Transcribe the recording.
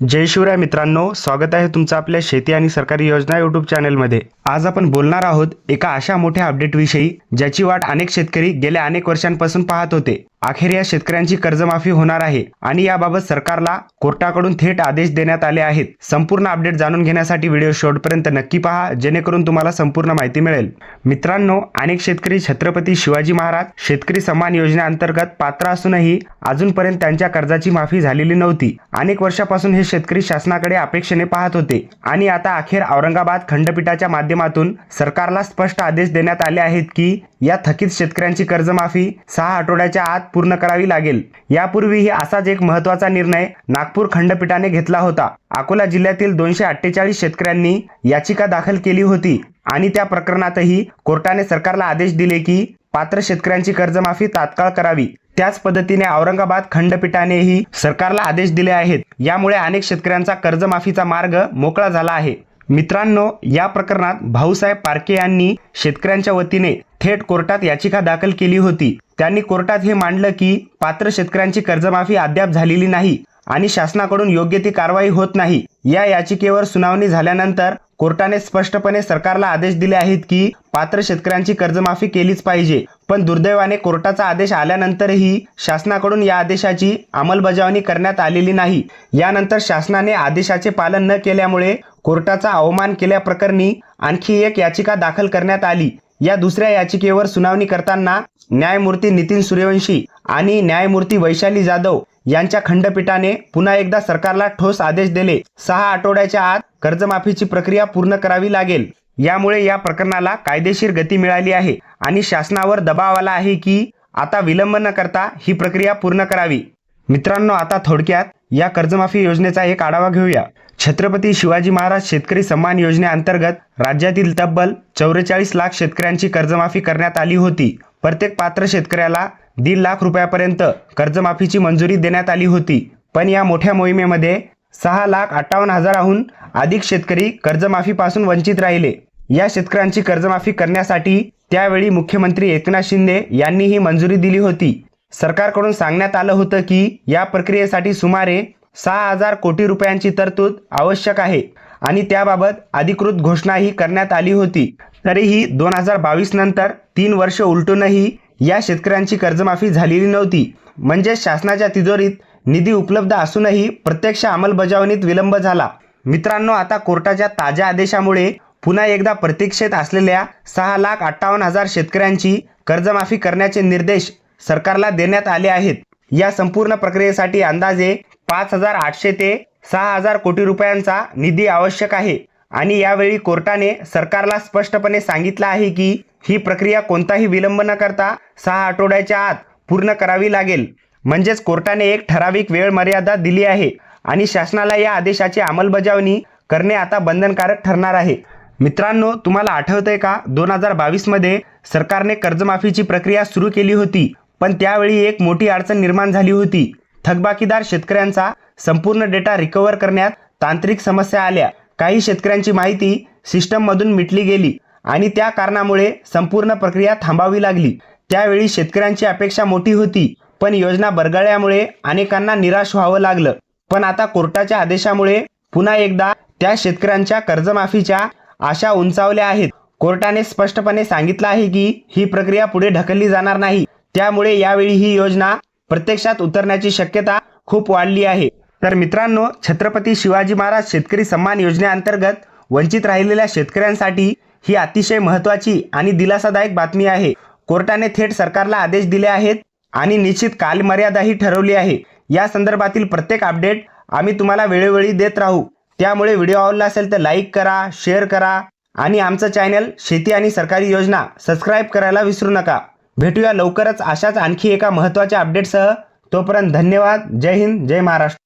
जय शिवराय मित्रांनो स्वागत आहे तुमचं आपल्या शेती आणि सरकारी योजना युट्यूब चॅनलमध्ये आज आपण बोलणार आहोत एका अशा मोठ्या अपडेटविषयी ज्याची वाट अनेक शेतकरी गेल्या अनेक वर्षांपासून पाहत होते. अखेर या शेतकऱ्यांची कर्जमाफी होणार आहे आणि याबाबत सरकारला कोर्टाकडून थेट आदेश देण्यात आले आहेत. संपूर्ण अपडेट जाणून घेण्यासाठी व्हिडिओ शेवटपर्यंत नक्की पहा जेणेकरून तुम्हाला संपूर्ण माहिती मिळेल. मित्रांनो अनेक शेतकरी छत्रपती शिवाजी महाराज शेतकरी सन्मान योजनेअंतर्गत पात्र असूनही अजूनपर्यंत त्यांच्या कर्जाची माफी झालेली नव्हती. अनेक वर्षापासून हे शेतकरी शासनाकडे अपेक्षेने पाहत होते आणि आता अखेर औरंगाबाद खंडपीठाच्या माध्यमातून सरकारला स्पष्ट आदेश देण्यात आले आहेत की या थकीत शेतकऱ्यांची कर्जमाफी सहा आठवड्याच्या आत पूर्ण करावी लागेल. यापूर्वीही असाच एक महत्त्वाचा निर्णय नागपूर खंडपीठाने घेतला होता. अकोला जिल्ह्यातील दोनशे अठ्ठेचाळीस शेतकऱ्यांनी याचिका दाखल केली होती आणि त्या प्रकरणातही कोर्टाने सरकारला आदेश दिले की पात्र शेतकऱ्यांची कर्जमाफी तात्काळ करावी. त्याच पद्धतीने औरंगाबाद खंडपीठानेही सरकारला आदेश दिले आहेत. यामुळे अनेक शेतकऱ्यांचा कर्जमाफीचा मार्ग मोकळा झाला आहे. मित्रांनो या प्रकरणात भाऊसाहेब पारके यांनी शेतकऱ्यांच्या वतीने थेट कोर्टात याचिका दाखल केली होती. त्यांनी कोर्टात हे मांडलं की पात्र शेतकऱ्यांची कर्जमाफी अद्याप झालेली नाही आणि शासनाकडून योग्य ती कारवाई होत नाही. या याचिकेवर सुनावणी झाल्यानंतर कोर्टाने स्पष्टपणे सरकारला आदेश दिले आहेत की पात्र शेतकऱ्यांची कर्जमाफी केलीच पाहिजे. पण दुर्दैवाने कोर्टाचा आदेश आल्यानंतरही शासनाकडून या आदेशाची अंमलबजावणी करण्यात आलेली नाही. यानंतर शासनाने आदेशाचे पालन न केल्यामुळे कोर्टाचा अवमान केल्याप्रकरणी आणखी एक याचिका दाखल करण्यात आली. या दुसऱ्या याचिकेवर सुनावणी करताना न्यायमूर्ती नितीन सूर्यवंशी आणि न्यायमूर्ती वैशाली जाधव यांच्या खंडपीठाने पुन्हा एकदा सरकारला ठोस आदेश दिले. सहा आठवड्याच्या आत कर्जमाफीची प्रक्रिया पूर्ण करावी लागेल. यामुळे या प्रकरणाला कायदेशीर गती मिळाली आहे आणि शासनावर दबाव आला आहे की आता विलंब न करता ही प्रक्रिया पूर्ण करावी. मित्रांनो आता थोडक्यात या कर्जमाफी योजनेचा एक आढावा घेऊया. छत्रपती शिवाजी महाराज शेतकरी सन्मान योजनेअंतर्गत राज्यातील तब्बल चौवेचाळीस लाख शेतकऱ्यांची कर्जमाफी करण्यात आली होती. प्रत्येक पात्र शेतकऱ्याला दीड लाख रुपयापर्यंत कर्जमाफीची मंजुरी देण्यात आली होती. पण या मोठ्या मोहिमेमध्ये सहा लाख अठ्ठावन्न हजाराहून अधिक शेतकरी कर्जमाफीपासून वंचित राहिले. या शेतकऱ्यांची कर्जमाफी करण्यासाठी त्यावेळी मुख्यमंत्री एकनाथ शिंदे यांनी ही मंजुरी दिली होती. सरकारकडून सांगण्यात आलं होतं की या प्रक्रियेसाठी सुमारे सहा हजार कोटी रुपयांची तरतूद आवश्यक आहे आणि त्याबाबत अधिकृत घोषणाही करण्यात आली होती. तरीही दोन हजार बावीस नंतर तीन वर्ष उलटूनही या शेतकऱ्यांची कर्जमाफी झालेली नव्हती. म्हणजे शासनाच्या तिजोरीत निधी उपलब्ध असूनही प्रत्यक्ष अंमलबजावणीत विलंब झाला. मित्रांनो आता कोर्टाच्या ताज्या आदेशामुळे पुन्हा एकदा प्रतीक्षेत असलेल्या सहा लाख अठ्ठावन्न हजार शेतकऱ्यांची कर्जमाफी करण्याचे निर्देश सरकारला देण्यात आले आहेत. या संपूर्ण प्रक्रियेसाठी अंदाजे पाच हजार आठशे ते सहा हजार कोटी रुपयांचा निधी आवश्यक आहे. आणि यावेळी कोर्टाने सरकारला स्पष्टपणे सांगितलं आहे की ही प्रक्रिया कोणताही विलंब न करता सहा आठवड्याच्या आत पूर्ण करावी लागेल. म्हणजेच कोर्टाने एक ठराविक वेळ मर्यादा दिली आहे आणि शासनाला या आदेशाची अंमलबजावणी करणे आता बंधनकारक ठरणार आहे. मित्रांनो तुम्हाला आठवतंय का? दोन हजार बावीसमध्ये सरकारने कर्जमाफीची प्रक्रिया सुरू केली होती. पण त्यावेळी एक मोठी अडचण निर्माण झाली होती. थकबाकीदार शेतकऱ्यांचा संपूर्ण डेटा रिकव्हर करण्यात तांत्रिक समस्या आल्या. काही शेतकऱ्यांची माहिती सिस्टममधून मिटली गेली आणि त्या कारणामुळे संपूर्ण प्रक्रिया थांबावी लागली. त्यावेळी शेतकऱ्यांची अपेक्षा मोठी होती पण योजना बरगळल्यामुळे अनेकांना निराश व्हावं लागलं. पण आता कोर्टाच्या आदेशामुळे पुन्हा एकदा त्या शेतकऱ्यांच्या कर्जमाफीच्या आशा उंचावल्या आहेत. कोर्टाने स्पष्टपणे सांगितलं आहे की ही प्रक्रिया पुढे ढकलली जाणार नाही. त्यामुळे यावेळी ही योजना प्रत्यक्षात उतरण्याची शक्यता खूप वाढली आहे. तर मित्रांनो छत्रपती शिवाजी महाराज शेतकरी सन्मान योजनेअंतर्गत वंचित राहिलेल्या शेतकऱ्यांसाठी ही अतिशय महत्त्वाची आणि दिलासादायक बातमी आहे. कोर्टाने थेट सरकारला आदेश दिले आहेत आणि निश्चित कालमर्यादाही ठरवली आहे. या संदर्भातील प्रत्येक अपडेट आम्ही तुम्हाला वेळोवेळी देत राहू. त्यामुळे व्हिडिओ आवडला असेल तर लाईक करा शेअर करा आणि आमचं चॅनल शेती आणि सरकारी योजना सबस्क्राईब करायला विसरू नका. भेटूया लवकरच अशाच आणखी एका महत्त्वाच्या अपडेटसह तोपर्यंत धन्यवाद. जय हिंद. जय महाराष्ट्र.